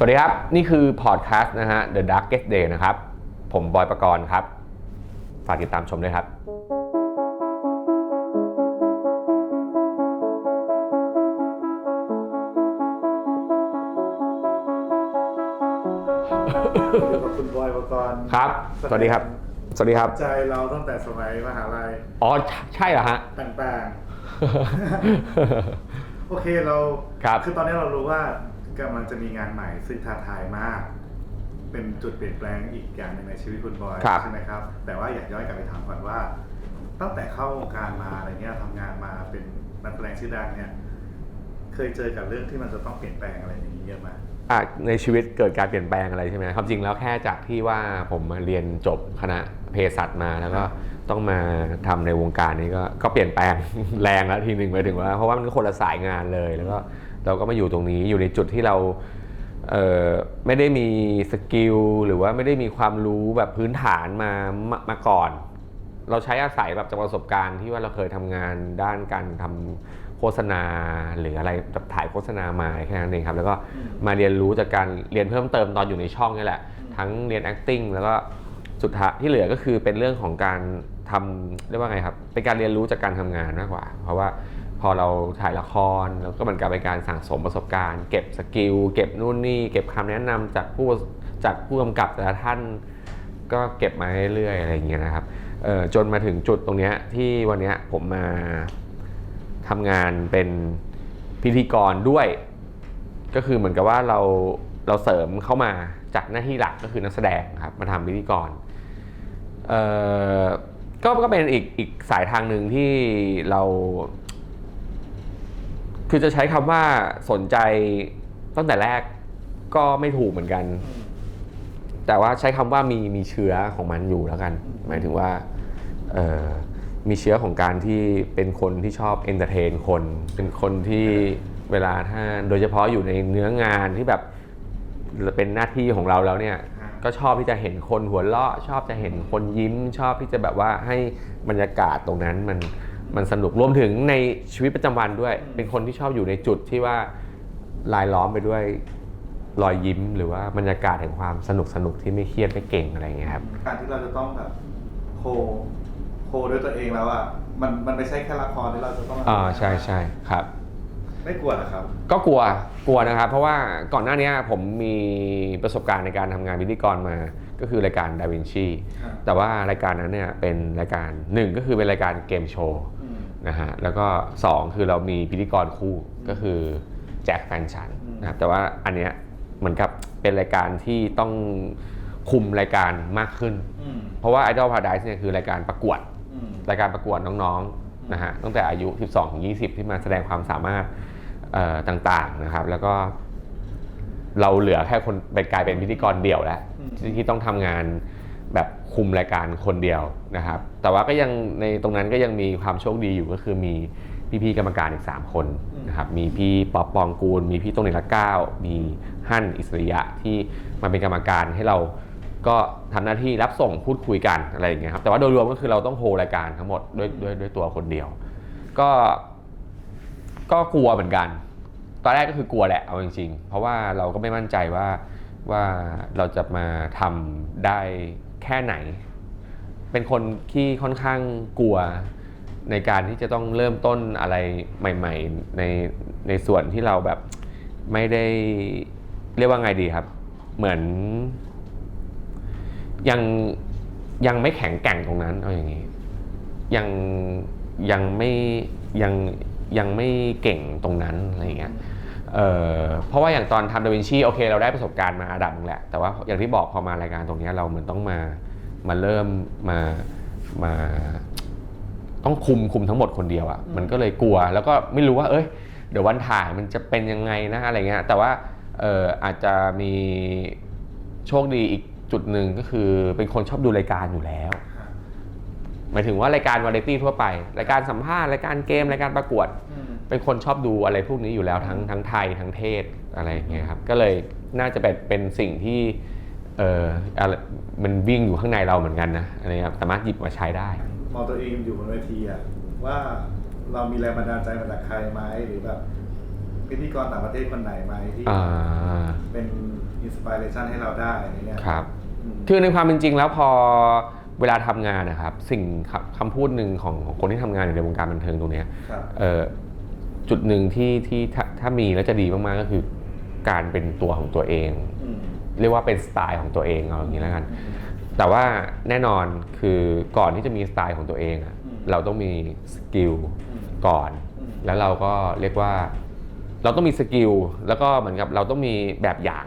สวัสดีครับ นี่คือพอดแคสต์นะฮะ The Darkest Day นะครับ ผมบอยประกรณ์ครับ ฝากติดตามชมด้วยครับ อยู่กับคุณบอยประกรณ์ครับ สวัสดีครับ สวัสดีครับ ใจเราตั้งแต่สมัยมหาลัยอ๋อ ใช่เหรอฮะ ต่างๆ โอเคเราครับ อตอนนี้เรารู้ว่า กำลังจะมีงานใหม่ซึ่งท้าทายมาก เป็นจุดเปลี่ยนแปลงอีกอย่างหนึ่งในชีวิตคุณบอยครับ ใช่ไหมครับ แต่ว่าอยากย้อนกลับไปถามก่อนว่า ตั้งแต่เข้าวงการมาอะไรเงี้ยทำงานมาเป็นนักแสดงชื่อดังเนี่ย เคยเจอกับเรื่องที่มันจะต้องเปลี่ยนแปลงอะไรอย่างนี้เยอะไหม อะในชีวิตเกิดการเปลี่ยนแปลงอะไรใช่ไหมความจริงแล้วแค่จากที่ว่าผมมาเรียนจบคณะเภสัชมาแล้วก็ต้องมาทำในวงการนี้ก็ก็เปลี่ยนแปลง แรงแล้วทีหนึ่งหมายถึงว่า เพราะว่ามันก็คนละสายงานเลยแล้วก็ เราก็มาอยู่ตรงนี้อยู่ในจุดที่เราเไม่ได้มีสกิลหรือว่าไม่ได้มีความรู้แบบพื้นฐานมามามาก่อน เราใช้อาศัยแบบจากประสบการณ์ที่ว่าเราเคยทำงานด้านการทำโฆษณาหรืออะไรแบบถ่ายโฆษณามาแค่นั้นเองครับ แล้วก็มาเรียนรู้จากการเรียนเพิ่มเติมตอนอยู่ในช่องนี่แหละ ทั้งเรียน acting แล้วก็สุดท้ายที่เหลือก็คือเป็นเรื่องของการทำเรียกว่าไงครับ เป็นการเรียนรู้จากการทำงานมากกว่า เพราะว่า พอเราถ่ายละครแล้วก็เหมือนกับเป็นการสั่งสมประสบการณ์ เก็บสกิลเก็บนู่นนี่ เก็บคำแนะนำจากผู้จากผู้กำกับแต่ละท่านก็เก็บมาเรื่อยๆอะไรอย่างเงี้ยนะครับจนมาถึงจุดตรงเนี้ยที่วันเนี้ยผมมาทำงานเป็นพิธีกรด้วย ก็คือเหมือนกับว่าเราเราเสริมเข้ามาจากหน้าที่หลักก็คือนักแสดงครับมาทำพิธีกรก็ก็เป็นอีกอีกสายทางหนึ่งที่เรา คือจะใช้คำว่าสนใจตั้งแต่แรกก็ไม่ถูกเหมือนกัน แต่ว่าใช้คำว่ามีมีเชื้อของมันอยู่แล้วกัน หมายถึงว่ามีเชื้อของการที่เป็นคนที่ชอบเอนเตอร์เทนคน เป็นคนที่เวลาถ้าโดยเฉพาะอยู่ในเนื้องานที่แบบเป็นหน้าที่ของเราแล้วเนี่ยก็ชอบที่จะเห็นคนหัวเราะ ชอบจะเห็นคนยิ้ม ชอบที่จะแบบว่าให้บรรยากาศตรงนั้นมัน มันสนุกรวมถึงในชีวิตประจำวันด้วย เป็นคนที่ชอบอยู่ในจุดที่ว่าลายล้อมไปด้วยรอยยิ้ม หรือว่าบรรยากาศแห่งความสนุกสนุกที่ไม่เครียดไม่เก่งอะไรอย่างเงี้ยครับการที่เราจะต้องแบบโคโคด้วยตัวเองแล้วอะมันมันไม่ใช่แค่ละครที่เราจะต้องอ่าใช่ใช่ครับ ไม่กลัวเหรอครับ ก็กลัวกลัวนะครับ เพราะว่าก่อนหน้านี้ผมมีประสบการณ์ในการทำงานพิธีกรมาก็คือรายการดาวินชีครับแต่ว่ารายการนั้นเนี่ยเป็นรายการหนึ่งก็คือเป็นรายการเกมโชว์อืม นะฮะแล้วก็สองคือเรามีพิธีกรคู่ก็คือแจ็คแฟนฉันอืมนะครับแต่ว่าอันเนี้ยเหมือนกับเป็นรายการที่ต้องคุมรายการมากขึ้นอืมเพราะว่า Idol Paradise เนี่ยคือรายการประกวดอืมรายการประกวดน้องๆนะฮะตั้งแต่อายุ 12ถึง20 ที่มาแสดงความสามารถเอ่อต่างๆนะครับ แล้วก็เราเหลือแค่คนเป็นกลายเป็นพิธีกรเดี่ยวแล้วอืมที่ที่ต้องทำงาน แบบคุมรายการคนเดียวนะครับ แต่ว่าก็ยังในตรงนั้นก็ยังมีความโชคดีอยู่ก็คือมีพี่ๆกรรมการอีก 3 คนนะครับ มีพี่ป๊อปปองกูล มีพี่ต้งเนละเก้า มีฮั่นอิสริยะที่มาเป็นกรรมการให้เราก็ทำหน้าที่รับส่งพูดคุยกันอะไรอย่างเงี้ยครับ แต่ว่าโดยรวมก็คือเราต้องโฮรายการทั้งหมดด้วยด้วยด้วยตัวคนเดียว ก็ก็กลัวเหมือนกัน ตอนแรกก็คือกลัวแหละเอาจริงๆ เพราะว่าเราก็ไม่มั่นใจว่าว่าเราจะมาทำได้ แค่ไหน เป็นคนที่ค่อนข้างกลัวในการที่จะต้องเริ่มต้นอะไรใหม่ ๆ ในในส่วนที่เราแบบไม่ได้เรียกว่าไงดีครับ เหมือน ยังยังไม่แข็งแกร่งตรงนั้นเอาอย่างนี้ ยังยังไม่ยังยังไม่เก่งตรงนั้นอะไรอย่างเงี้ย เอ่อเพราะว่าอย่างตอนทำดาวินชีโอเค เราได้ประสบการณ์มาระดับหนึงแหละ แต่ว่าอย่างที่บอกพอมารายการตรงเนี้ยเราเหมือนต้องมามาเริ่มมามาต้องคุมคุมทั้งหมดคนเดียวอะ่ะมันก็เลยกลัวแล้วก็ไม่รู้ว่า เอ้ยเดี๋ยววันถ่ายมันจะเป็นยังไงนะอะไรเงี้ยแต่ว่าเอออาจจะมีโชคดีอีกจุดหนึ่งก็คือเป็นคนชอบดูรายการอยู่แล้วครับหมายถึงว่ารายการวาไรตี้ทั่วไป รายการสัมภาษณ์รายการเกมรายการประกวดอืม เป็นคนชอบดูอะไรพวกนี้อยู่แล้วทั้งทั้งไทยทั้งเทศอะไรอย่างเงี้ยครับก็เลยน่าจะเป็นเป็นสิ่งที่เอออะไรมันวิ่งอยู่ข้างในเราเหมือนกันนะอะไรครับสามารถหยิบมาใช้ได้ มองตัวเองอยู่บนเวทีอะว่าเรามีแรงบันดาลใจมาจากใครไหมหรือแบบพิธีกรต่างประเทศคนไหนไหมที่อ่าเป็นอินสปิเรชันให้เราได้อะไรเงี้ยครับ อืมคือในความเป็นจริงแล้วพอเวลาทำงานนะครับ สิ่งคำคำพูดหนึ่งของของคนที่ทำงานอยู่ในวงการบันเทิงตรงเนี้ยครับ เอ่อ จุดหนึ่งที่ที่ถ้าถ้ามีแล้วจะดีมากๆก็คือ การเป็นตัวของตัวเองอืมเรียกว่าเป็นสไตล์ของตัวเองเอาอย่างนี้แล้วกัน แต่ว่าแน่นอนคือก่อนที่จะมีสไตล์ของตัวเองอะอืมเราต้องมีสกิลอืมก่อนอืมแล้วเราก็เรียกว่า เราต้องมีสกิลแล้วก็เหมือนกับเราต้องมีแบบอย่าง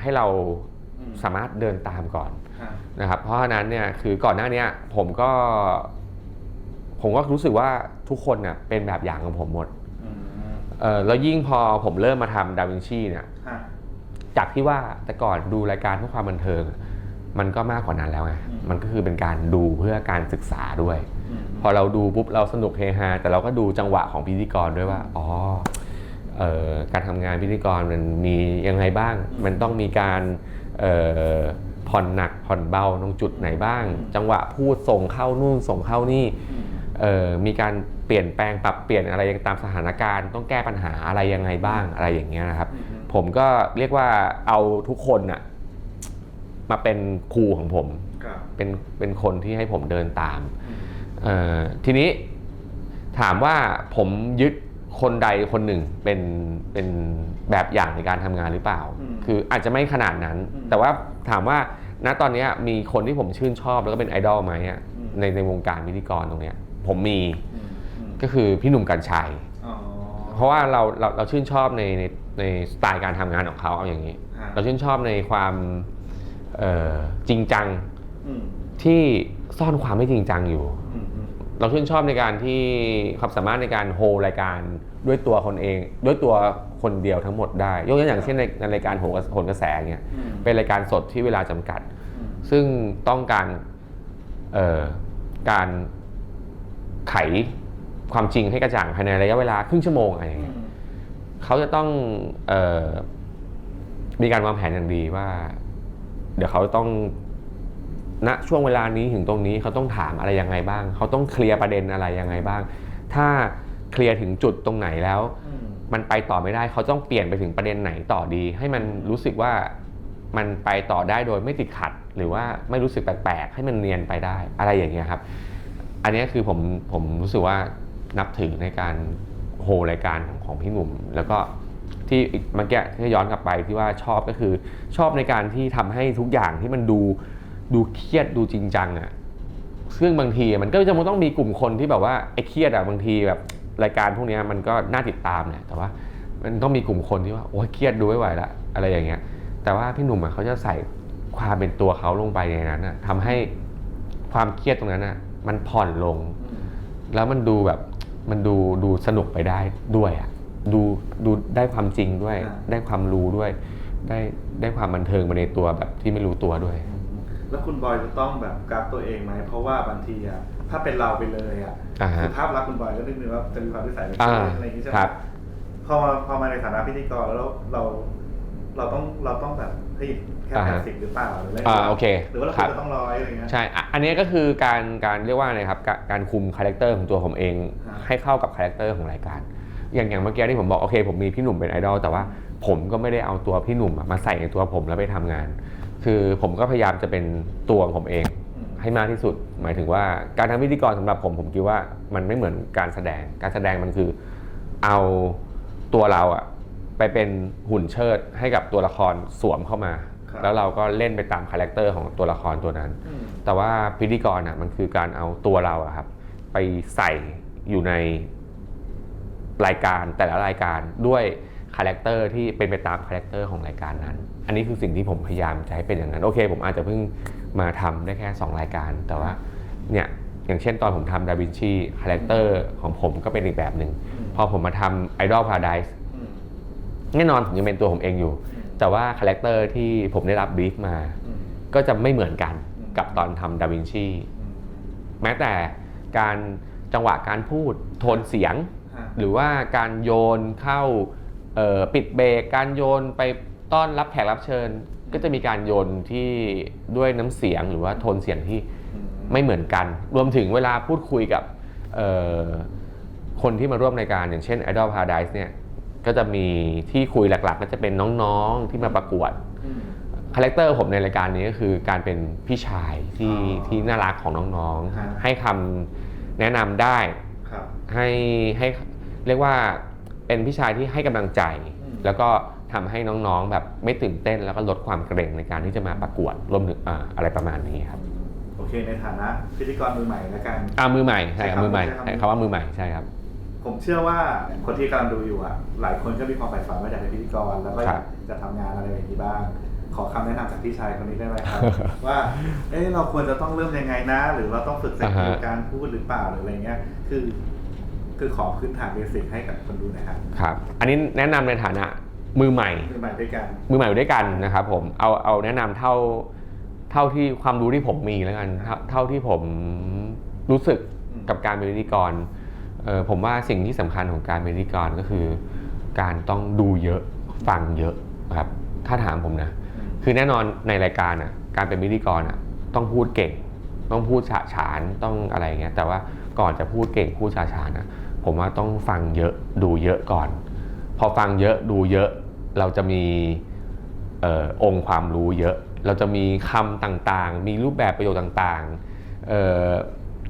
ให้เราอืมสามารถเดินตามก่อนครับนะครับ เพราะฉะนั้นเนี่ยคือก่อนหน้าเนี้ยผมก็ ผมก็รู้สึกว่าทุกคนน่ะเป็นแบบอย่างของผมหมดอืม เออแล้วยิ่งพอผมเริ่มมาทำดาวินชีเนี่ยฮะจากที่ว่าแต่ก่อนดูรายการเพื่อความบันเทิง มันก็มากกว่านั้นแล้วไงอืมมันก็คือเป็นการดูเพื่อการศึกษาด้วย อืมพอเราดูปุ๊บเราสนุกเฮฮาแต่เราก็ดูจังหวะของพิธีกรด้วยว่า อ๋อเอ่อการทำงานพิธีกรมันมียังไงบ้าง มันต้องมีการเอ่อผ่อนหนักผ่อนเบาตรงจุดไหนบ้าง จังหวะพูดส่งเข้านู่นส่งเข้านี่ อืม เอ่อมีการ เปลี่ยนแปลงปรับเปลี่ยนอะไรตามสถานการณ์ ต้องแก้ปัญหาอะไรยังไงบ้างอะไรอย่างเงี้ยนะครับอืมผมก็เรียกว่าเอาทุกคนน่ะมาเป็นครูของผมครับเป็นเป็นคนที่ให้ผมเดินตามอืมเอ่อทีนี้ถามว่าผมยึดคนใดคนหนึ่งเป็นเป็นแบบอย่างในการทำงานหรือเปล่าอืมคืออาจจะไม่ขนาดนั้นอืมแต่ว่าถามว่าณตอนเนี้ยมีคนที่ผมชื่นชอบแล้วก็เป็นไอดอลไหมอะอืมในในวงการพิธีกรตรงเนี้ยผมมีอืมอืม ก็คือพี่หนุ่มกัญชัยอ๋อเพราะว่าเราเราเราชื่นชอบในในในสไตล์การทำงานของเขาเอาอย่างนี้ฮะเราชื่นชอบในความเอ่อจริงจังอืมที่ซ่อนความไม่จริงจังอยู่อืมอืมเราชื่นชอบในการที่ความสามารถในการโฮรายการด้วยตัวคนเอง ด้วยตัวคนเดียวทั้งหมดได้ ยกตัวอย่างเช่นในในรายการโหนกระโหนกระแสเงี้ยอืมเป็นรายการสดที่เวลาจำกัดอืมซึ่งต้องการเอ่อการไข ความจริงให้กระจ่างภายในระยะเวลาครึ่งชั่วโมงอะไรอย่างอืเงี้ยมเขาจะต้องเออมีการวางแผนอย่างดีว่า เดี๋ยวเขาต้องณช่วงเวลานี้ถึงตรงนี้เขาต้องถามอะไรยังไงบ้าง เขาต้องเคลียร์ประเด็นอะไรยังไงบ้าง ถ้าเคลียร์ถึงจุดตรงไหนแล้วอืมมันไปต่อไม่ได้เขาต้องเปลี่ยนไปถึงประเด็นไหนต่อดี ให้มันรู้สึกว่ามันไปต่อได้โดยไม่ติดขัด หรือว่าไม่รู้สึกแปลกๆให้มันเนียนไปได้อะไรอย่างเงี้ยครับ อันเนี้ยคือผมผมรู้สึกว่า นับถือในการโฮรายการของของพี่หนุ่ม แล้วก็ที่อีกเมื่อกี้ที่ย้อนกลับไปที่ว่าชอบก็คือชอบในการที่ทำให้ทุกอย่างที่มันดูดูเครียดดูจริงจังอะ่ะซึ่งบางทีมันก็จะต้องมีกลุ่มคนที่แบบว่าไอ้เครียดอะ่ะบางทีแบบรายการพวกเนี้ยมันก็น่าติดตามแหละแต่ว่ามันต้องมีกลุ่มคนที่ว่าโอ้ยเครียดดูไม่ไหวละอะไรอย่างเงี้ย แต่ว่าพี่หนุ่มอะเขาจะใส่ความเป็นตัวเขาลงไปในนั้นอะทำให้ความเครียดตรงนั้นอะมันผ่อนลงอืมแล้วมันดูแบบ มันดูดูสนุกไปได้ด้วยอะดูดูได้ความจริงด้วย ได้ความรู้ด้วย ได้ได้ความบันเทิงไปในตัวแบบที่ไม่รู้ตัวด้วย แล้วคุณบอยจะต้องแบบกราฟตัวเองไหมเพราะว่าบางทีอะถ้าเป็นเราไปเลยอะอ่าฮะคือภาพลักษณ์คุณบอยก็นึกนึงว่าจะมีความนิสัยแบบอ่าอะไรอย่างนี้ใช่ไหมครับพอมาพอมาในฐานะพิธีกรแล้วเราเราต้องเราต้องแบบเฮ้ย แค่อ่าแปฮะดสิบหรือเปล่าหรืออะไรอ่าโอเคหรือว่าเราครับจะต้องร้อยอะไรเงี้ย ใช่ อะอันนี้ก็คือการการเรียกว่าอะไรครับกาการคุมคาแรคเตอร์ของตัวผมเองครับให้เข้ากับคาแรคเตอร์ของรายการ อย่างอย่างเมื่อกี้ที่ผมบอกโอเค ผมมีพี่หนุ่มเป็นไอดอลแต่ว่าผมก็ไม่ได้เอาตัวพี่หนุ่มอะมาใส่ในตัวผมแล้วไปทำงาน คือผมก็พยายามจะเป็นตัวของผมเอง อืม ให้มากที่สุด หมายถึงว่าการทำพิธีกรสำหรับผมผมคิดว่ามันไม่เหมือนการแสดง การแสดงมันคือเอาตัวเราอะไปเป็นหุ่นเชิดให้กับตัวละครสวมเข้ามาครับ แล้วเราก็เล่นไปตามคาแรคเตอร์ของตัวละครตัวนั้นอืมแต่ว่าพิธีกรอะมันคือการเอาตัวเราอะครับ ไปใส่อยู่ในรายการแต่ละรายการด้วยคาแรคเตอร์ที่เป็นไปตามคาแรคเตอร์ของรายการนั้น อันนี้คือสิ่งที่ผมพยายามจะให้เป็นอย่างนั้น โอเค ผมอาจจะเพิ่งมาทำได้แค่ 2 รายการ แต่ว่าเนี่ยอย่างเช่นตอนผมทำดาวินชีคาแรคเตอร์ของผมก็เป็นอีกแบบหนึ่งอืมพอผมมาทำไอดอลพาราไดส์อืมแน่นอนผมยังเป็นตัวผมเองอยู่อืม แต่ว่าคาแรคเตอร์ที่ผมได้รับบรีฟมาอืมก็จะไม่เหมือนกันอืมกับตอนทำดาวินชีอืมแม้แต่การจังหวะการพูดโทนเสียงฮะหรือว่าการโยนเข้าเอ่อปิดเบรกการโยนไปต้อนรับแขกรับเชิญ ก็จะมีการโยนที่ด้วยน้ำเสียงหรือว่าโทนเสียงที่อืมไม่เหมือนกัน รวมถึงเวลาพูดคุยกับเอ่อคนที่มาร่วมรายการอย่างเช่น Idol Paradise เนี่ย ก็จะมีที่คุยหลักๆ ก็จะเป็นน้องๆที่มาประกวดอืมคาแรคเตอร์ผมในรายการนี้ก็คือการเป็นพี่ชายที่อ๋อที่น่ารักของน้องฮะๆให้คำแนะนำได้ครับให้ให้เรียกว่าเป็นพี่ชายที่ให้กำลังใจอืมแล้วก็ทำให้น้องๆ แบบไม่ตื่นเต้นแล้วก็ลดความเกรงในการที่จะมาประกวดรวมถึงอ่าอะไรประมาณนี้ครับโอเคในฐานะพิธีกรมือใหม่แล้วกันอ่ามือใหม่ใช่ครับใช่ครับมือใหม่ใช่ครับใช่คำว่ามือใหม่ใช่ครับ ผมเชื่อว่าคนที่กำลังดูอยู่อะ หลายคนก็มีความใฝ่ฝันว่าอยากเป็นพิธีกร แล้วก็อยากจะทำงานอะไรแบบนี้บ้าง ขอคำแนะนำจากพี่ชายคนนี้ได้ไหมครับ ว่า เอ๊ะเราควรจะต้องเริ่มยังไงนะ หรือเราต้องฝึกสกิลอ่าฮะการพูดหรือเปล่าหรืออะไรเงี้ย คือ คือขอพื้นฐานเบสิกให้กับคนดูหนะครับ ครับ อันนี้แนะนำในฐานะมือใหม่มือใหม่ด้วยกัน มือใหม่อยู่ด้วยกันนะครับผมเอาเอาแนะนำเท่าเท่าที่ความรู้ที่ผมมีแล้วกันเท่าเท่าที่ผมรู้สึกอืมกับการเป็นพิธีกรเออ ผมว่าสิ่งที่สำคัญของการเป็นพิธีกรก็คือ การต้องดูเยอะฟังเยอะครับถ้าถามผมนะ คือแน่นอนในรายการอะการเป็นพิธีกรอะต้องพูดเก่ง ต้องพูดฉะฉานต้องอะไรอย่างเงี้ยแต่ว่าก่อนจะพูดเก่งพูดฉะฉานอะผมว่าต้องฟังเยอะดูเยอะก่อน พอฟังเยอะดูเยอะเราจะมีออองค์ความรู้เยอะ เราจะมีคำต่างๆ มีรูปแบบประโยชน์ต่าง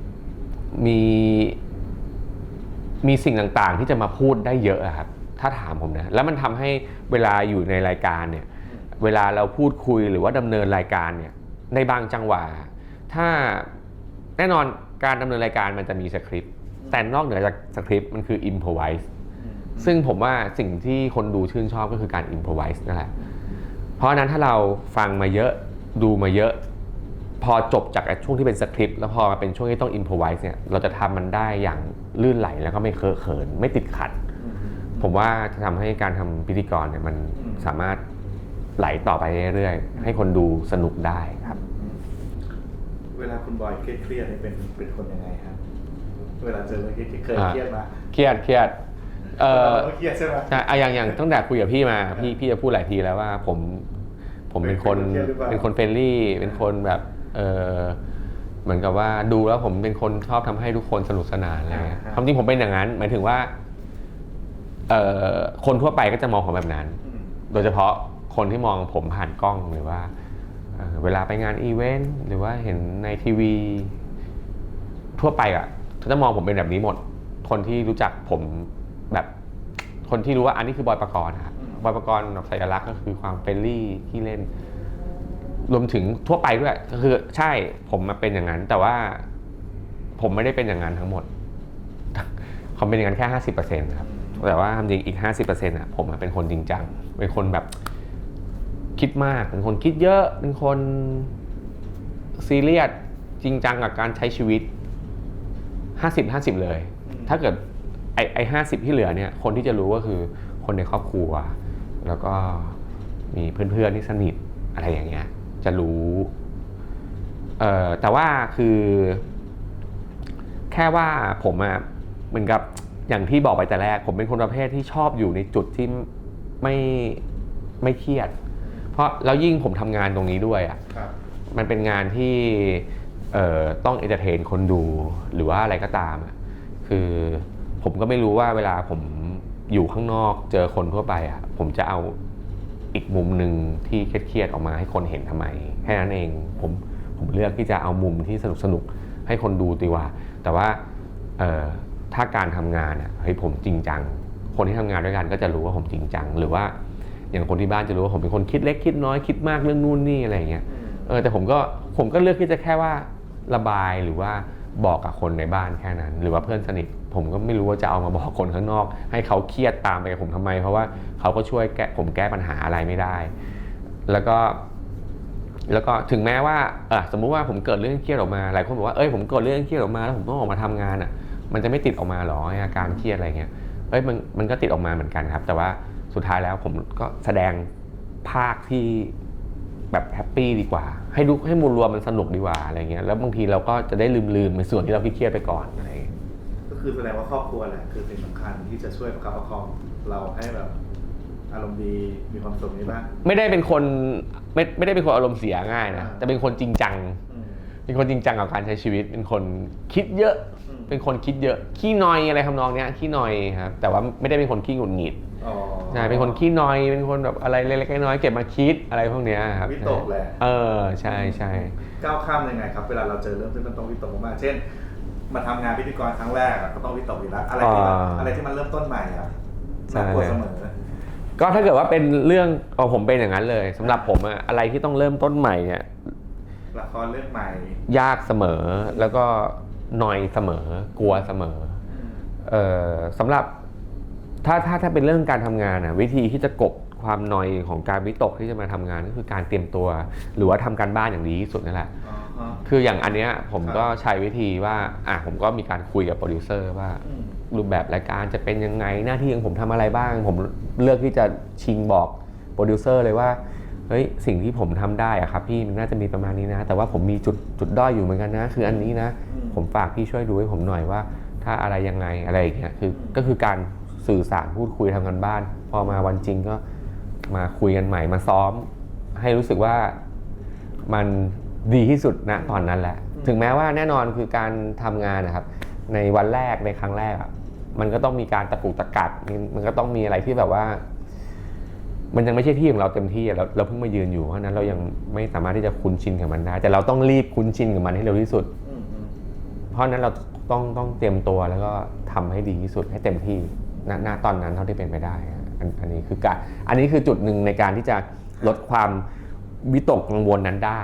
ๆมี มีสิ่งต่างๆ ที่จะมาพูดได้เยอะอะครับถ้าถามผมนะ แล้วมันทำให้เวลาอยู่ในรายการเนี่ย เวลาเราพูดคุยหรือว่าดำเนินรายการเนี่ย ในบางจังหวะ ถ้าแน่นอนการดำเนินรายการมันจะมีสคริปต์ แต่นอกเหนือจากสคริปต์มันคืออิมพอไวส์ซึ่งผมว่าสิ่งที่คนดูชื่นชอบก็คือการอิมพอไวส์นั่นแหละ เพราะฉะนั้นถ้าเราฟังมาเยอะดูมาเยอะ พอจบจากไอ้ช่วงที่เป็นสคริปต์แล้วพอมาเป็นช่วงที่ต้องอิมพอไวส์เนี่ยเราจะทำมันได้อย่างลื่นไหลแล้วก็ไม่เคอะเขินไม่ติดขัด ผมว่าจะทำให้การทำพิธีกรเนี่ยมันอืมสามารถไหลต่อไปเรื่อยๆ ให้คนดูสนุกได้ครับ เวลาคุณบอยเครียดๆเนี่ยเป็นเป็นคนยังไงครับ เวลาเจอเรื่องเครียดๆเคยอ่าเครียดมาเครียดเครียดเออเราเครียดใช่ไหมใช่อะอย่างอย่างตั้งแต่คุยกับพี่มาพี่พี่จะพูดหลายทีแล้วว่าผมผมเป็นคนเป็นคนเครียดหรือเปล่าเป็นคนเฟรนลี่เป็นคนแบบ เออเหมือนกับว่าดูแล้วผมเป็นคนชอบทำให้ทุกคนสนุกสนานอะไรเงี้ยความจริงผมเป็นอย่างนั้น หมายถึงว่าเออคนทั่วไปก็จะมองผมแบบนั้นอืมโดยเฉพาะคนที่มองผมผ่านกล้องหรือว่าเอ่อเวลาไปงานอีเวนต์หรือว่าเห็นในทีวี ทั่วไปอะเขาจะมองผมเป็นแบบนี้หมด คนที่รู้จักผมแบบคนที่รู้ว่าอันนี้คือบอยประกรณ์นะครับอืมบอยประกรณ์แบบสัญลักษณ์ก็คือความเฟรนลี่ที่เล่น รวมถึงทั่วไปด้วยก็คือใช่ผมมาเป็นอย่างนั้น แต่ว่าผมไม่ได้เป็นอย่างนั้นทั้งหมดผมเป็นอย่างนั้นแค่ห้าสิบเปอร์เซ็นต์ครับแต่ว่าจริงๆอีก50%อะผมอะเป็นคนจริงจังเป็นคนแบบคิดมากเป็นคนคิดเยอะเป็นคนซีเรียสจริงจังกับการใช้ชีวิต50 50เลยอืมถ้าเกิดไอ้ไอ้ห้าสิบที่เหลือเนี่ย คนที่จะรู้ก็คือคนในครอบครัว แล้วก็มีเพื่อนๆที่สนิทอะไรอย่างเงี้ย จะรู้เอ่อแต่ว่าคือ แค่ว่าผมอะเหมือนกับอย่างที่บอกไปแต่แรก ผมเป็นคนประเภทที่ชอบอยู่ในจุดที่ไม่ไม่เครียด เพราะแล้วยิ่งผมทำงานตรงนี้ด้วยอะครับ มันเป็นงานที่เอ่อต้องเอนเตอร์เทนคนดูหรือว่าอะไรก็ตามอะคือผมก็ไม่รู้ว่าเวลาผมอยู่ข้างนอกเจอคนทั่วไปอะผมจะเอา อีกมุมหนึ่งที่เครียดๆออกมาให้คนเห็นทำไมแค่นั้นเองผมผมเลือกที่จะเอามุมที่สนุกสนุกให้คนดูดีกว่า แต่ว่าถ้าการทำงานอะเฮ้ยผมจริงจัง คนที่ทำงานด้วยกันก็จะรู้ว่าผมจริงจัง หรือว่าอย่างคนที่บ้านจะรู้ว่าผมเป็นคนคิดเล็กคิดน้อยคิดมากเรื่องนู่นนี่อะไรเงี้ยเออแต่ผมก็ผมก็เลือกที่จะแค่ว่าระบายหรือว่าบอกกับคนในบ้านแค่นั้น หรือว่าเพื่อนสนิท ผมก็ไม่รู้ว่าจะเอามาบอกคนข้างนอก ให้เขาเครียดตามไปกับผมทำไม เพราะว่าเขาก็ช่วยแก้ผมแก้ปัญหาอะไรไม่ได้ แล้วก็ แล้วก็ถึงแม้ว่าเออสมมุติว่าผมเกิดเรื่องเครียดออกมาหลายคนบอกว่าเอ้ยผมเกิดเรื่องเครียดออกมาแล้วผมต้องออกมาทำงานอะ มันจะไม่ติดออกมาหรออาการเครียดอะไรเงี้ยเอ้ยมันมันก็ติดออกมาเหมือนกันครับ แต่ว่าสุดท้ายแล้วผมก็แสดงภาคที่แบบแฮปปี้ดีกว่า ให้ดูให้มูลรวมมันสนุกดีกว่าอะไรเงี้ยแล้วบางทีเราก็จะได้ลืมลืมในส่วนที่เราเครียดไปก่อนอะไร คือแสดงว่าครอบครัวแหละคือสิ่งสำคัญที่จะช่วยประคับประคองเราให้แบบอารมณ์ดีมีความสุขนี้บ้าง ไม่ได้เป็นคนไม่ไม่ได้เป็นคนอารมณ์เสียง่ายนะอ่า แต่เป็นคนจริงจังอืมเป็นคนจริงจังกับการใช้ชีวิต เป็นคนคิดเยอะ อืมเป็นคนคิดเยอะขี้นอยอะไรทำนองเนี้ยขี้นอยครับแต่ว่าไม่ได้เป็นคนขี้หงุดหงิดอ๋อใช่เป็นคนขี้นอยเป็นคนแบบอะไรเล็กๆน้อยๆเก็บมาคิดอะไรพวกเนี้ยครับวิตกแหละ เออใช่ใช่ ก้าวข้ามยังไงครับ เวลาเราเจอเรื่องที่มันต้องวิตกมากๆเช่น มาทำงานพิธีกรครั้งแรกอะก็ต้องวิตกอยู่แล้วอะไรที่มันอะไรที่มันเริ่มต้นใหม่อะน่ากลัวเสมอ ก็ถ้าเกิดว่าเป็นเรื่องเอาผมเป็นอย่างนั้นเลยสำหรับผมอะอะไรที่ต้องเริ่มต้นใหม่เนี่ย ละครเรื่องใหม่ยากเสมอแล้วก็หนอยเสมอกลัวเสมอเอ่อสำหรับถ้าถ้าถ้าเป็นเรื่องการทำงานอะวิธีที่จะกลบความหนอยของการวิตกที่จะมาทำงานก็คือการเตรียมตัว หรือว่าทำการบ้านอย่างดีที่สุดนั่นแหละ อ๋อฮะ คืออย่างอันเนี้ยผมครับก็ใช้วิธีว่าอะผมก็มีการคุยกับโปรดิวเซอร์ว่าอืมรูปแบบรายการจะเป็นยังไงหน้าที่ของผมทำอะไรบ้าง ผมเลือกที่จะชิงบอกโปรดิวเซอร์เลยว่าเฮ้ยสิ่งที่ผมทำได้อะครับพี่มันน่าจะมีประมาณนี้นะ แต่ว่าผมมีจุดจุดด้อยอยู่เหมือนกันนะ คืออันนี้นะอืมผมฝากพี่ช่วยดูให้ผมหน่อยว่า ถ้าอะไรยังไงอะไรอย่างเงี้ยคือก็คือการสื่อสารพูดคุยทำกันบ้าน พอมาวันจริงก็มาคุยกันใหม่มาซ้อม ให้รู้สึกว่ามัน ดีที่สุดณตอนนั้นแหละ ถึงแม้ว่าแน่นอนคือการทำงานนะครับ ในวันแรกในครั้งแรกอะมันก็ต้องมีการตะกุกตะกัดมันมันก็ต้องมีอะไรที่แบบว่า มันยังไม่ใช่ที่ของเราเต็มที่เราเราเพิ่งมายืนอยู่เพราะนั้นเรายังไม่สามารถที่จะคุ้นชินกับมันได้ แต่เราต้องรีบคุ้นชินกับมันให้เร็วที่สุดเพราะนั้นเราต้องต้องเตรียมตัวแล้วก็ทำให้ดีที่สุดให้เต็มที่ณตอนนั้นเท่าที่เป็นไปได้อันอันนี้คือการอันนี้คือจุดหนึ่งในการที่จะลดความวิตกกังวลนั้นได้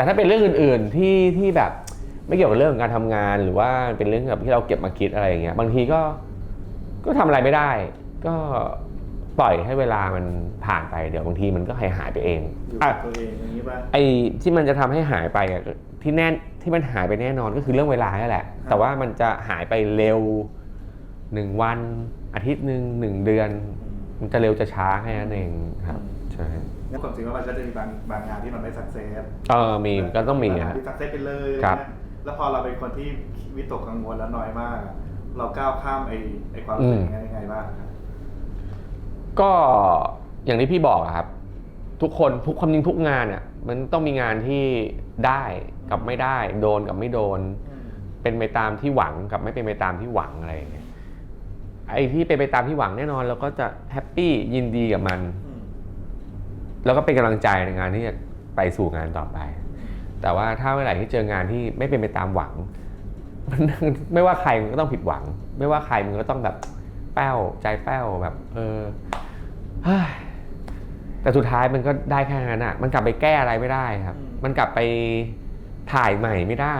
แต่ถ้าเป็นเรื่องอื่น ๆ ที่ที่แบบไม่เกี่ยวกับเรื่องของการทำงาน หรือว่าเป็นเรื่องแบบที่เราเก็บมาคิดอะไรอย่างเงี้ยบางทีก็ก็ทำอะไรไม่ได้ ก็ปล่อยให้เวลามันผ่านไปเดี๋ยวบางทีมันก็หายหายไปเองอยู่อะกับตัวเองอย่างนี้ป่ะไอ้ที่มันจะทำให้หายไปอะที่แน่ที่มันหายไปแน่นอนก็คือเรื่องเวลานี่แหละ แต่ว่ามันจะหายไปเร็วหนึ่งวันอาทิตย์หนึ่งหนึ่งเดือน มันจะเร็วจะช้าแค่นั้นเองครับใช่งั้ นความจริงว่ามันก็จะมีบางบางงานที่มันไม่สักเซสเออมีก็ต้องมีบางงานฮะ ที่สักเซสไปเลยครับนะแล้วพอเราเป็นคนที่วิตกกังวลแล้วน้อยมากอะเราก้าวข้ามไอ้ไอ้ความรู้สึกนี้ยังไงบ้างครับ ก็อย่างที่พี่บอกอะครับ ทุกคนทุกความจริงทุกงานอะมันต้องมีงานที่ได้กับไม่ได้ โดนกับไม่โดน เป็นไปตามที่หวังกับไม่เป็นไปตามที่หวังอะไรอย่างเงี้ยไอ้ที่เป็นไปตามที่หวังแน่นอนเราก็จะแฮปปี้ยินดีกับมัน อืม แล้วก็เป็นกำลังใจในงานที่จะไปสู่งานต่อไป แต่ว่าถ้าเมื่อไหร่ที่เจองานที่ไม่เป็นไปตามหวังมันไม่ว่าใครมันก็ต้องผิดหวัง ไม่ว่าใครมันก็ต้องแบบแป้วใจแป้วแบบ เออเฮ้ยแต่สุดท้ายมันก็ได้แค่นั้นอะ มันกลับไปแก้อะไรไม่ได้ครับ มันกลับไปถ่ายใหม่ไม่ได้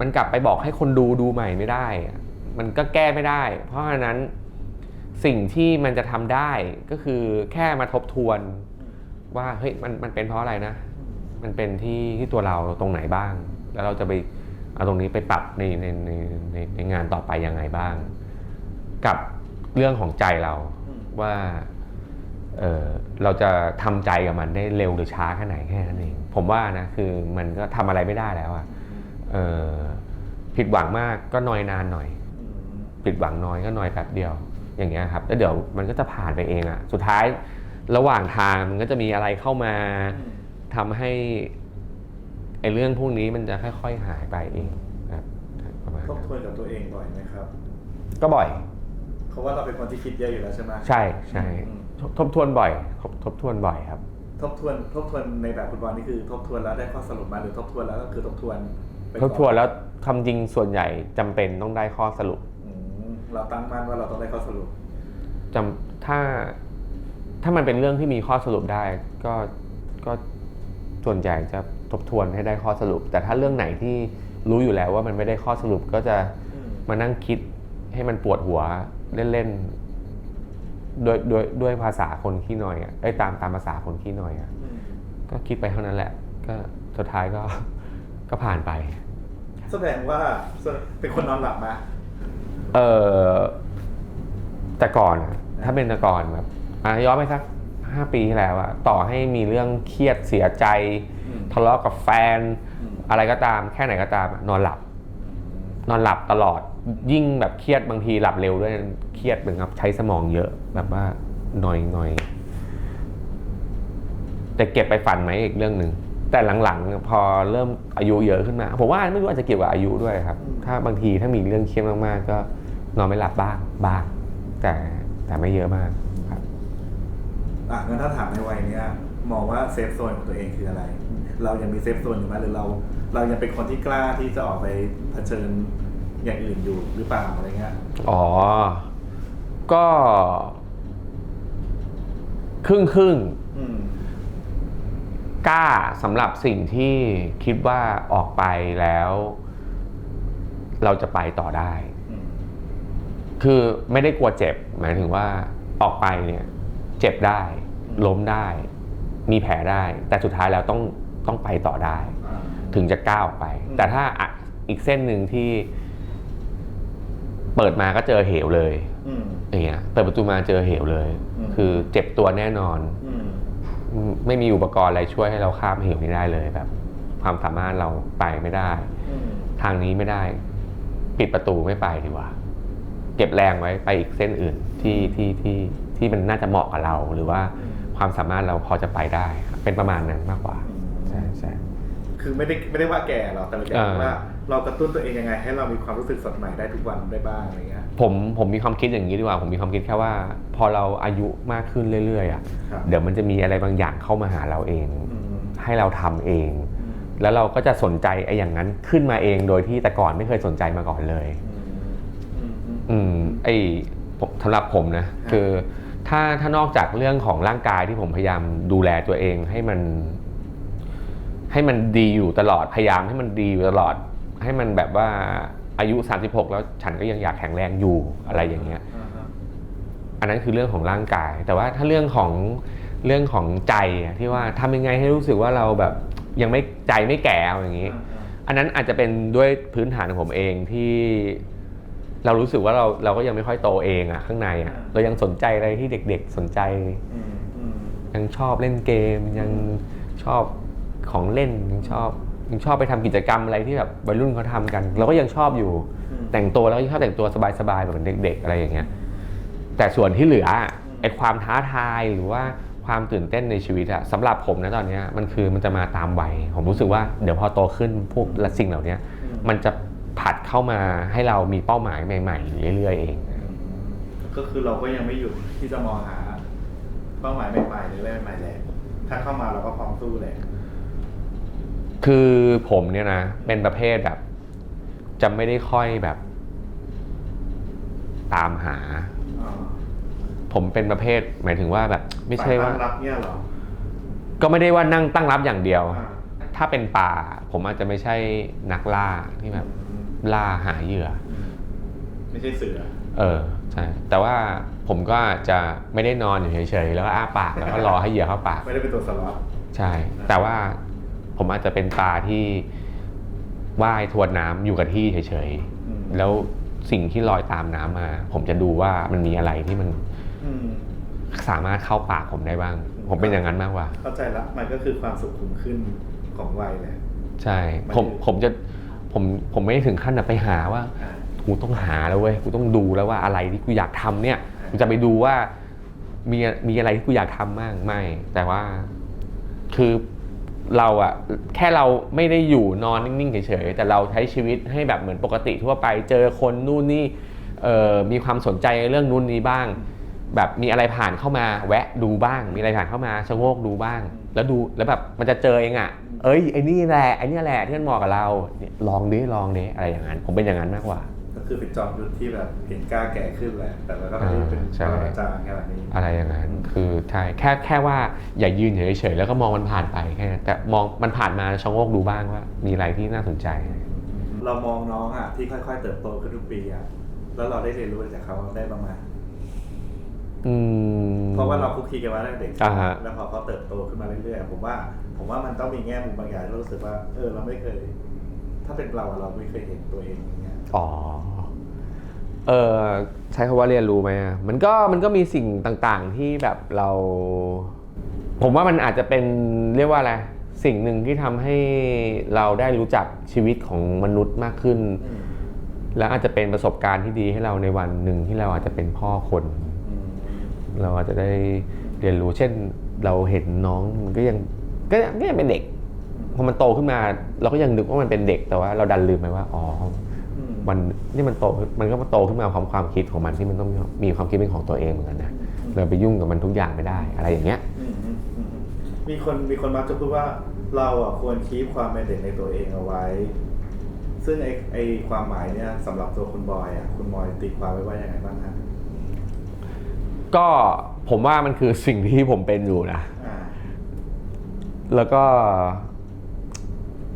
มันกลับไปบอกให้คนดูดูใหม่ไม่ได้อะมันก็แก้ไม่ได้ เพราะฉะนั้นสิ่งที่มันจะทำได้ก็คือแค่มาทบทวน ว่าเฮ้ยมันมันเป็นเพราะอะไรนะ มันเป็นที่ที่ตัวเราตรงไหนบ้าง แล้วเราจะไปเอาตรงนี้ไปปรับในในในในในงานต่อไปยังไงบ้าง กับเรื่องของใจเราอืมว่าเออเราจะทำใจกับมันได้เร็วหรือช้าแค่ไหนแค่นั้นเองผมว่านะคือมันก็ทำอะไรไม่ได้แล้วอะเออผิดหวังมากก็นอยนานหน่อยอืมผิดหวังน้อยก็น้อยแป๊บเดียว อย่างเงี้ยครับแล้วเดี๋ยวมันก็จะผ่านไปเองอะสุดท้าย ระหว่างทางมันก็จะมีอะไรเข้ามาอืมทำให้ไอ้เรื่องพวกนี้มันจะค่อย ๆ หายไปเองครับประมาณทบนั้นทวนกับตัวเองบ่อยไหมครับ ก็บ่อย เพราะว่าเราเป็นคนที่คิดเยอะอยู่แล้วใช่ไหมใช่ใช่อืมทบทบทวนบ่อยทบทบทวนบ่อยครับ ทบทวนทบทวนในแบบฟุตบอลนี่คือทบทวนแล้วได้ข้อสรุปมาหรือทบทวนแล้วก็คือทบทวนไปทก่อบทวนแล้วคำจริงส่วนใหญ่จำเป็นต้องได้ข้อสรุปอืมเราตั้งมั่นว่าเราต้องได้ข้อสรุปจำถ้า ถ้ามันเป็นเรื่องที่มีข้อสรุปได้ก็ก็ส่วนใหญ่จะทบทวนให้ได้ข้อสรุป แต่ถ้าเรื่องไหนที่รู้อยู่แล้วว่ามันไม่ได้ข้อสรุปก็จะอืมมานั่งคิดให้มันปวดหัวเล่นๆด้วยด้วยด้วยภาษาคนขี้หน่อยอะไอ้ยตามตามภาษาคนขี้หน่อยอะอืมก็คิดไปเท่านั้นแหละ ก็สุดท้ายก็ก็ผ่านไป แสดงว่าเป็นคนนอนหลับไหมเออแต่ก่อนอะถ้าเป็นแต่ก่อนแบบ อะย้อนไปสักห้าปีที่แล้วอะต่อให้มีเรื่องเครียดเสียใจอืมทะเลาะกับแฟนอืมอะไรก็ตาม แค่ไหนก็ตามอะนอนหลับ นอนหลับตลอด ยิ่งแบบเครียดบางทีหลับเร็วด้วยเครียดเหมือนกับใช้สมองเยอะ แบบว่าหน่อยหน่อยแต่เก็บไปฝันไหมอีกเรื่องหนึ่งแต่หลังๆ พอเริ่มอายุเยอะขึ้นมาผมว่าไม่รู้อาจจะเกี่ยวกับอายุด้วยครับ ถ้าบางทีถ้ามีเรื่องเครียดมากๆ ก็นอนไม่หลับบ้างบ้างแต่แต่ไม่เยอะมากครับ อะงั้นถ้าถามในวัยเนี้ยมองว่าเซฟโซนของตัวเองคืออะไร เรายังมีเซฟโซนอยู่ไหมหรือเรา เรายังเป็นคนที่กล้าที่จะออกไปเผชิญอย่างอื่นอยู่หรือเปล่าอะไรเงี้ยอ๋อ ก็ ครึ่งครึ่งๆอืมกล้าสำหรับสิ่งที่คิดว่าออกไปแล้ว เราจะไปต่อได้ อืม คือไม่ได้กลัวเจ็บ หมายถึงว่าออกไปเนี่ย เจ็บได้ ล้มได้ มีแผลได้ แต่สุดท้ายแล้วต้องต้องไปต่อได้อ่าถึงจะก้าวออกไปอืมแต่ถ้าอะอีกเส้นหนึ่งที่ เปิดมาก็เจอเหวเลยอืมอย่างเงี้ยเปิดประตูมาเจอเหวเลยอืมคือเจ็บตัวแน่นอนอืมไม่มีอุปกรณ์อะไรช่วยให้เราข้ามเหวนี้ได้เลยแบบ ความสามารถเราไปไม่ได้อืมทางนี้ไม่ได้ ปิดประตูไม่ไปดีกว่า เก็บแรงไว้ไปอีกเส้นอื่นที่ที่ที่ ที่มันน่าจะเหมาะกับเรา หรือว่าความสามารถเราพอจะไปได้ครับเป็นประมาณนั้นมากกว่าใช่ใช่ คือไม่ได้ไม่ได้ว่าแก่หรอกแต่เราอยากอ่าว่าเรากระตุ้นตัวเองยังไง ให้เรามีความรู้สึกสดใหม่ได้ทุกวันได้บ้างอะไรเงี้ยผมผมมีความคิดอย่างนี้ดีกว่า ผมมีความคิดแค่ว่า พอเราอายุมากขึ้นเรื่อยๆอะครับเดี๋ยวมันจะมีอะไรบางอย่างเข้ามาหาเราเอง อืมให้เราทำเอง อืมแล้วเราก็จะสนใจไอ้อย่างนั้นขึ้นมาเองโดยที่แต่ก่อนไม่เคยสนใจมาก่อนเลย อืมอืม อืมไอ้ผมสำหรับผมนะ คือ ถ้าถ้านอกจากเรื่องของร่างกายที่ผมพยายามดูแลตัวเองให้มัน ให้มันดีอยู่ตลอดพยายามให้มันดีอยู่ตลอด ให้มันแบบว่าอายุ 36 แล้วฉันก็ยังอยากแข็งแรงอยู่อะไรอย่างเงี้ยอ่าฮะอันนั้นคือเรื่องของร่างกาย แต่ว่าถ้าเรื่องของเรื่องของใจอะที่ว่าทำยังไงให้รู้สึกว่าเราแบบยังไม่ใจไม่แก่เอาอย่างนี้อ่าฮะอันนั้นอาจจะเป็นด้วยพื้นฐานของผมเองที่ เรารู้สึกว่าเราเราก็ยังไม่ค่อยโตเองอะข้างในอะเรายังสนใจอะไรที่เด็ก ๆ สนใจอืมอืมยังชอบเล่นเกม ยังชอบของเล่นยังชอบยังชอบไปทำกิจกรรมอะไรที่แบบวัยรุ่นเขาทำกัน เราก็ยังชอบอยู่อืมแต่งตัวแล้วก็ชอบแต่งตัวสบายๆแบบเหมือนเด็ก ๆ อะไรอย่างเงี้ย แต่ส่วนที่เหลืออะไอ้ความท้าทายหรือว่าความตื่นเต้นในชีวิตอะสำหรับผมนะตอนเนี้ยมันคือมันจะมาตามวัยผมรู้สึกว่าเดี๋ยวพอโตขึ้นพวกละสิ่งเหล่าเนี้ยอืมมันจะ ผัดเข้ามาให้เรามีเป้าหมายใหม่ๆเรื่อยๆเองก็คือเราก็ยังไม่หยุดที่จะมองหา เป้าหมายใหม่ๆหรืออะไรใหม่ๆแหละถ้าเข้ามาเราก็พร้อมสู้แหละคือผมเนี่ยนะ เป็นประเภทแบบจะไม่ได้ค่อยแบบ ตามหาอ่าผมเป็นประเภทหมายถึงว่าแบบ ไม่ใช่ว่าสยตั้งรับเนี่ยเหรอก็ไม่ได้ว่านั่งตั้งรับอย่างเดียวอ่าถ้าเป็นป่า ผมอาจจะไม่ใช่นักล่าที่แบบอืม ล่าหาเหยื่อ ไม่ใช่เสือ เออใช่แต่ว่าผมก็จะไม่ได้นอนอยู่เฉยๆแล้วก็อ้าปากแล้วก็รอให้เหยื่อเข้าปาก ไม่ได้เป็นตัวสล็อต ใช่ แต่ว่าผมอาจจะเป็นปลาที่ว่ายทวนน้ำอยู่กับที่เฉยอืม ๆ แล้วสิ่งที่ลอยตามน้ำมา ผมจะดูว่ามันมีอะไรที่มันอืม สามารถเข้าปากผมได้บ้าง ผมเป็นอย่างนั้นมากกว่า เข้าใจละมันก็คือความสุขขุมขึ้นของวัยแหละ ใช่มันผมคือ ผมจะ ผมผมไม่ได้ถึงขั้นแบบไปหาว่าอ่ากูต้องหาแล้วเว้ยกูต้องดูแล้วว่าอะไรที่กูอยากทำเนี่ยอ่ากูจะไปดูว่ามีมีอะไรที่กูอยากทำบ้างไม่ แต่ว่าคือเราอะแค่เราไม่ได้อยู่นอนนิ่งๆเฉยๆแต่เราใช้ชีวิตให้แบบเหมือนปกติทั่วไป เจอคนนู่นนี่เอ่อมีความสนใจในเรื่องนู่นนี้บ้าง แบบมีอะไรผ่านเข้ามาแวะดูบ้าง มีอะไรผ่านเข้ามาชะโงกดูบ้าง แล้วดูแล้วแบบมันจะเจอเองอะเอ้ยไอ้นี่แหละไอ้นี่แหละที่มันเหมาะกับเราเนี่ยลองดิลองดิอะไรอย่างนั้น ผมเป็นอย่างนั้นมากกว่า ก็คือเป็นจอมยุทธที่แบบเห็นกล้าแก่ขึ้นแหละแต่เราก็ไม่ได้เป็นอ่าใช่ปรมาจารย์ขนาดนี้อะไรอย่างนั้น คือใช่แค่แค่ว่าอย่ายืนเฉยๆแล้วก็มองมันผ่านไปแค่นั้นแต่มองมันผ่านมาชะโงกดูบ้างว่า มีอะไรที่น่าสนใจ เรามองน้องอะที่ค่อย ๆ เติบโตขึ้นทุกปีอะแล้วเราได้เรียนรู้อะไรจากเขาได้บ้างไหม อืม เพราะว่าเราคุกคีกันมาตั้งแต่เด็กอ่าฮะ แล้วพอเขาเติบโตขึ้นมาเรื่อยๆผมว่า ผมว่ามันต้องมีแง่มุมบางอย่างที่เรารู้สึกว่า เออเราไม่เคย ถ้าเป็นเราอะเราไม่เคยเห็นตัวเองอย่างเงี้ยอ๋อ เออใช้คำว่าเรียนรู้ไหมอะมันก็มันก็มีสิ่งต่างๆที่แบบเรา ผมว่ามันอาจจะเป็นเรียกว่าอะไร สิ่งหนึ่งที่ทำให้เราได้รู้จักชีวิตของมนุษย์มากขึ้น อืมและอาจจะเป็นประสบการณ์ที่ดีให้เราในวันหนึ่งที่เราอาจจะเป็นพ่อคนอืม เราอาจจะได้เรียนรู้เช่นเราเห็นน้องมันก็ยังก็ยังก็ยังเป็นเด็กพอมันโตขึ้นมา เราก็ยังนึกว่ามันเป็นเด็กแต่ว่าเราดันลืมไปว่าอ๋อมันนี่มันโตมันก็มาโตขึ้นมาพร้อมความคิดของมันที่มันต้องมีความคิดเป็นของตัวเองเหมือนกันนะเราไปยุ่งกับมันทุกอย่างไม่ได้อะไรอย่างเงี้ยมีคนมีคนมักจะพูดว่าเราอะควรคีปความเป็นเด็กในตัวเองเอาไว้ ซึ่งไอไอความหมายเนี่ยสำหรับตัวคุณบอยอะคุณบอยตีความไว้ว่าอย่างไรบ้างฮะ ก็ผมว่ามันคือสิ่งที่ผมเป็นอยู่นะอ่าแล้วก็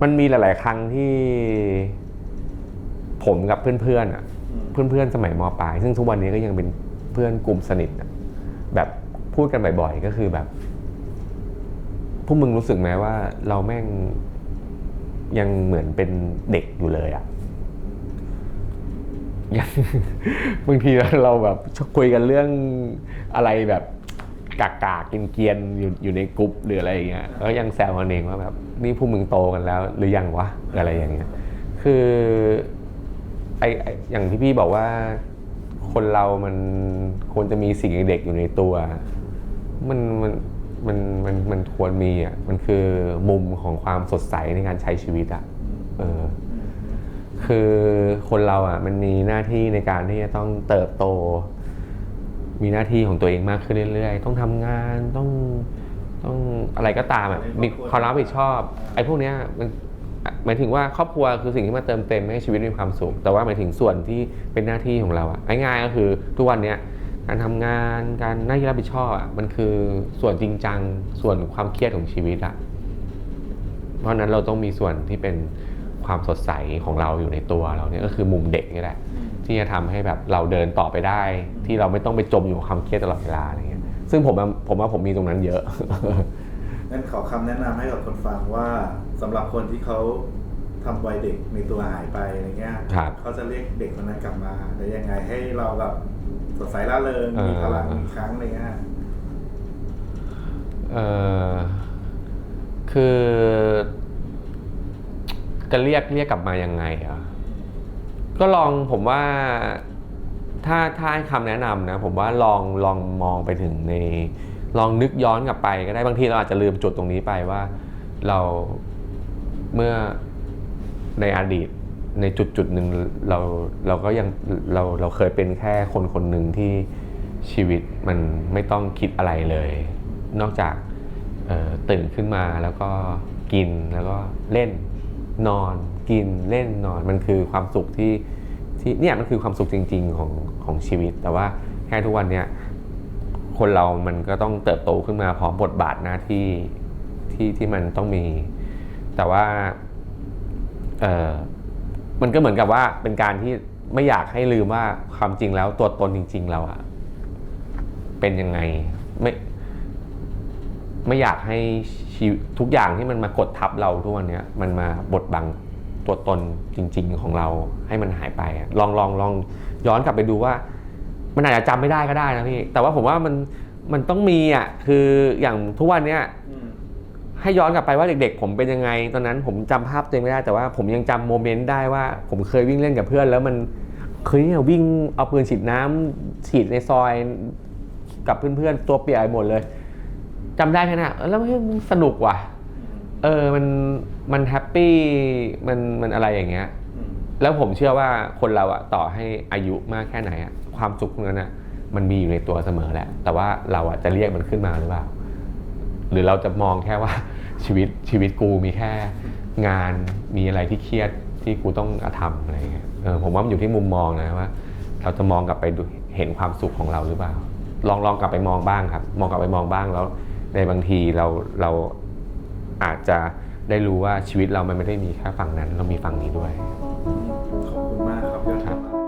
มันมีหลาย ๆ ครั้งที่ ผมกับเพื่อนๆอะอืมเพื่อนๆสมัยมปลาย ซึ่งทุกวันนี้ก็ยังเป็นเพื่อนกลุ่มสนิทอะแบบพูดกันบ่อย ๆ ก็คือแบบพวกมึงรู้สึกไหมว่าเราแม่งยังเหมือนเป็นเด็กอยู่เลยอะ ยังบางทีเราแบบคุยกันเรื่องอะไรแบบกากากินเกียนอยู่อยู่ในกรุ๊ปหรืออะไรอย่างเงี้ยแล้วยังแซวกันเองว่าแบบนี่พวกมึงโตกันแล้ว หรือยังวะอะไรอย่างเงี้ย คือไออย่างที่พี่บอกว่า คนเรามันควรจะมีสิ่งเด็กอยู่ในตัว มันมันมันมันมันควรมีอะมันคือมุมของความสดใสในการใช้ชีวิตอะเออ คือคนเราอะมันมีหน้าที่ในการที่จะต้องเติบโต มีหน้าที่ของตัวเองมากขึ้นเรื่อย ๆ ต้องทำงานต้องต้องอะไรก็ตามอะมีความรับผิดชอบไอ้พวกเนี้ยมันหมายถึงว่าครอบครัวคือสิ่งที่มาเติมเต็มให้ชีวิตมีความสุขแต่ว่าหมายถึงส่วนที่เป็นหน้าที่ของเราอะง่ายๆก็คือทุกวันเนี้ยการทำงานการหน้าที่รับผิดชอบอะมันคือส่วนจริงจังส่วนความเครียดของชีวิตอะเพราะฉะนั้นเราต้องมีส่วนที่เป็น ความสดใสของเราอยู่ในตัวเราเนี่ยก็คือมุมเด็กนี่แหละอืมที่จะทำให้แบบเราเดินต่อไปได้ ที่เราไม่ต้องไปจมอยู่กับความเครียดตลอดเวลาอะไรเงี้ยซึ่งผมอะผมว่าผมมีตรงนั้นเยอะงั้นขอคำแนะนำให้กับคนฟังว่าสำหรับคนที่เขาทำวัยเด็กในตัวหายไปอะไรเงี้ยครับเขาจะเรียกเด็กคนนั้นกลับมาได้ยังไงให้เราแบบสดใสร่าเริงเออมีพลังอีกครั้งอะไรเงี้ยเออคือ จะเรียกเรียกกลับมายังไงอะก็ลองผมว่าถ้าถ้าให้คำแนะนำนะ ผมว่าลองลองมองไปถึงในลองนึกย้อนกลับไปก็ได้บางทีเราอาจจะลืมจุดตรงนี้ไปว่า เราเมื่อในอดีตในจุดจุดหนึ่งเราเราก็ยังเราเราเคยเป็นแค่คนคนหนึ่งที่ชีวิตมันไม่ต้องคิดอะไรเลย นอกจากตื่นขึ้นมาแล้วก็กินแล้วก็เล่น นอนกินเล่นนอนมันคือความสุขที่ที่เนี่ยมันคือความสุขจริง ๆ ของของชีวิต แต่ว่าแค่ทุกวันเนี้ยคนเรามันก็ต้องเติบโตขึ้นมาพร้อมบทบาทหน้าที่ที่ที่มันต้องมี แต่ว่าเออมันก็เหมือนกับว่าเป็นการที่ไม่อยากให้ลืมว่าความจริงแล้วตัวตนจริง ๆ เราอะเป็นยังไงไม่ ไม่อยากให้ชีวิตทุกอย่างที่มันมากดทับเราทุกวันเนี้ยมันมาบดบังตัวตนจริง ๆ ของเราให้มันหายไปอะลองลองลองย้อนกลับไปดูว่า มันอาจจะจำไม่ได้ก็ได้นะพี่ แต่ว่าผมว่ามันมันต้องมีอะคืออย่างทุกวันเนี้ยอืมให้ย้อนกลับไปว่าเด็กๆ ผมเป็นยังไง ตอนนั้นผมจำภาพตัวเองไม่ได้แต่ว่าผมยังจำโมเมนต์ได้ว่า ผมเคยวิ่งเล่นกับเพื่อน แล้วมันเคยเนี่ยวิ่งเอาปืนฉีดน้ำฉีดในซอยกับเพื่อนๆตัวเปียกไปหมดเลย จำได้แค่นั้นอะแล้วเฮ้ยมันสนุกว่ะ เออมันมันแฮปปี้มันมันอะไรอย่างเงี้ยอืมแล้วผมเชื่อว่าคนเราอะต่อให้อายุมากแค่ไหนอะความสุขตรงนั้นอะมันมีอยู่ในตัวเสมอแหละ แต่ว่าเราอะจะเรียกมันขึ้นมาหรือเปล่า หรือเราจะมองแค่ว่าชีวิตชีวิตกูมีแค่งานมีอะไรที่เครียดที่กูต้องทำอะไรเงี้ยเออผมว่ามันอยู่ที่มุมมองนะว่า เราจะมองกลับไปดูเห็นความสุขของเราหรือเปล่า ลองลองกลับไปมองบ้างครับ มองกลับไปมองบ้างแล้ว ในบางทีเราเราอาจจะได้รู้ว่าชีวิตเรามันไม่ได้มีแค่ฝั่งนั้น เรามีฝั่งนี้ด้วย ขอบคุณมากครับยอดครัเยี่ยบมมาก